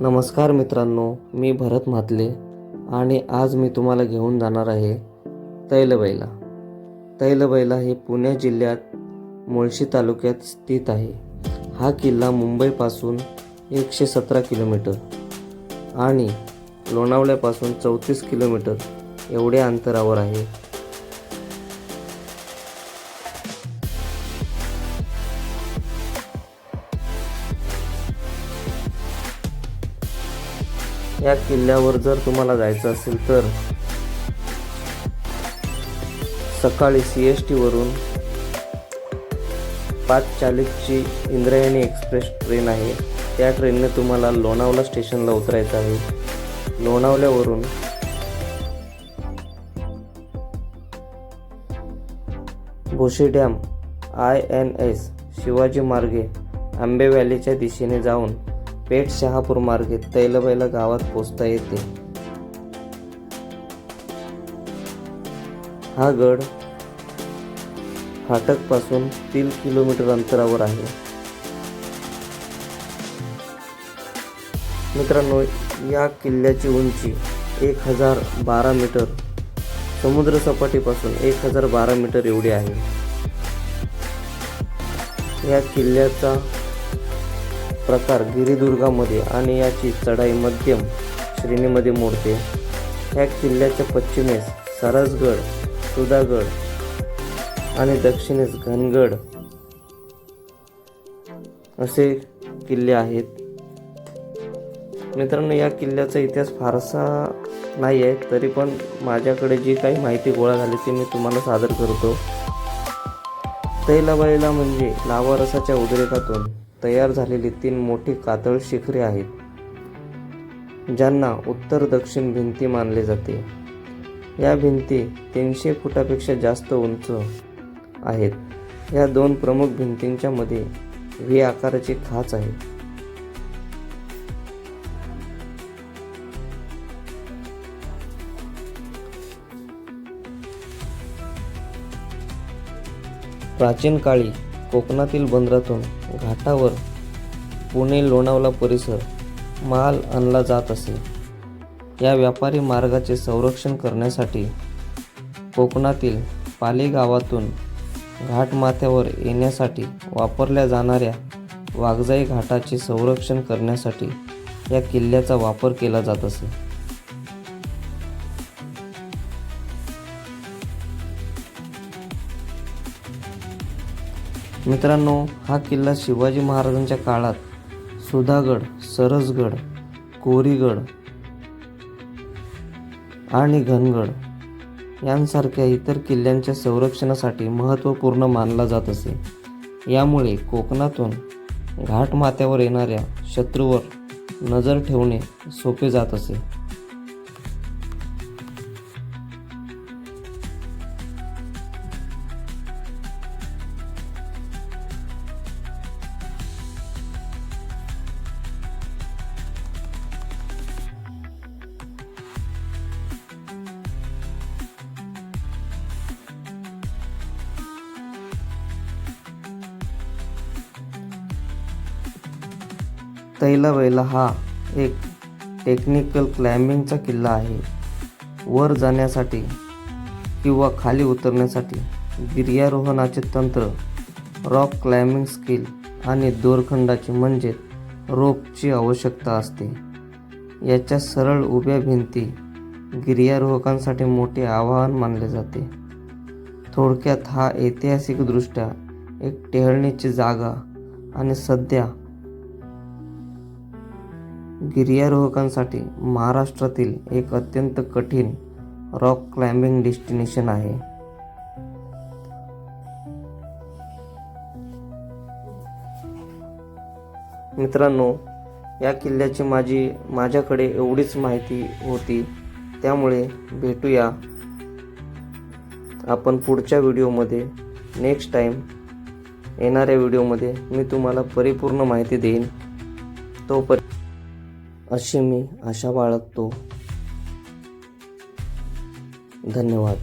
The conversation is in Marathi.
नमस्कार मित्रांनो मी भरत म्हातले आणि आज मी तुम्हाला घेऊन जाणार आहे तैलबैला. तैलबैला हे पुणे जिल्ह्यात मुळशी तालुक्यात स्थित आहे. हा किल्ला मुंबईपासून एकशे सतरा किलोमीटर आणि लोणावळ्यापासून चौतीस किलोमीटर एवढ्या अंतरावर आहे. या किल्ल्यावर जर तुम्हाला जायचं असेल तर सकाळी सी एस टीवरून पाच चाळीसची इंद्रायणी एक्सप्रेस ट्रेन आहे. त्या ट्रेनने तुम्हाला लोणावला स्टेशनला उतरायचं आहे. लोणावल्यावरून Bhoshi dam I N S Shivaji मार्गे आंबे व्हॅलीच्या दिशेने जाऊन पेठ शहापूर मार्गे तैलबैला गावात पोचता येते. हा गड फाटकपासून तीन किलोमीटर अंतरावर आहे. मित्रांनो या किल्ल्याची उंची एक हजार बारा मीटर समुद्रसपाटीपासून एक हजार बारा मीटर एवढी आहे. या किल्ल्याचा प्रकार गिरिदुर्गामध्ये आणि याची चढाई मध्यम श्रेणीमध्ये मोडते. ह्या किल्ल्याच्या पश्चिमेस सरसगड सुधागड आणि दक्षिणेस घनगड असे किल्ले आहेत. मित्रांनो या किल्ल्याचा इतिहास फारसा नाही आहे तरी पण माझ्याकडे जी काही माहिती गोळा झाली ती मी तुम्हाला सादर करतो. तैलाबाईला म्हणजे लावारसाच्या उद्रेकातून तयार झालेली तीन मोठी कातळ शिखरे आहेत ज्यांना उत्तर दक्षिण भिंती मानले जाते. या भिंती तीनशे फुटापेक्षा जास्त उंच आहेत. या दोन प्रमुख भिंतींच्या मध्ये व्ही आकाराची खाच आहे. प्राचीन काळी कोकणातील बंदरातून घाटावर पुणे लोणावला परिसर माल आणला जात असे. या व्यापारी मार्गाचे संरक्षण करण्यासाठी कोकणातील पाली गावातून घाटमाथ्यावर येण्यासाठी वापरल्या जाणाऱ्या वाघजाई घाटाचे संरक्षण करण्यासाठी या किल्ल्याचा वापर केला जात असे. मित्रांनो हा किल्ला शिवाजी महाराजांच्या काळात सुधागड सरसगड कोरीगड आणि घनगड यांसारख्या इतर किल्ल्यांच्या संरक्षणासाठी महत्त्वपूर्ण मानला जात असे. यामुळे कोकणातून घाटमाथ्यावर येणाऱ्या शत्रूवर नजर ठेवणे सोपे जात असे. तैलाबैला हा एक टेक्निकल क्लाइम्बिंगचा किल्ला आहे. वर जाण्यासाठी किंवा खाली उतरण्यासाठी गिर्यारोहणाचे तंत्र रॉक क्लाइम्बिंग स्किल आणि दोरखंडाची म्हणजे रोपची आवश्यकता असते. याच्या सरळ उभ्या भिंती गिर्यारोहकांसाठी मोठे आव्हान मानले जाते. थोडक्यात हा ऐतिहासिकदृष्ट्या एक टेहळणीची जागा आणि सध्या गिर्यारोहकांसाठी महाराष्ट्रातील एक अत्यंत कठीण रॉक क्लाइम्बिंग डेस्टिनेशन आहे. मित्रांनो या किल्ल्याची माझी माझ्याकडे एवढीच माहिती होती. त्यामुळे भेटूया आपण पुढच्या व्हिडिओमध्ये. नेक्स्ट टाईम येणाऱ्या व्हिडिओमध्ये मी तुम्हाला परिपूर्ण माहिती देईन. तोपर्यंत अशी मी आशा बाळगतो. धन्यवाद.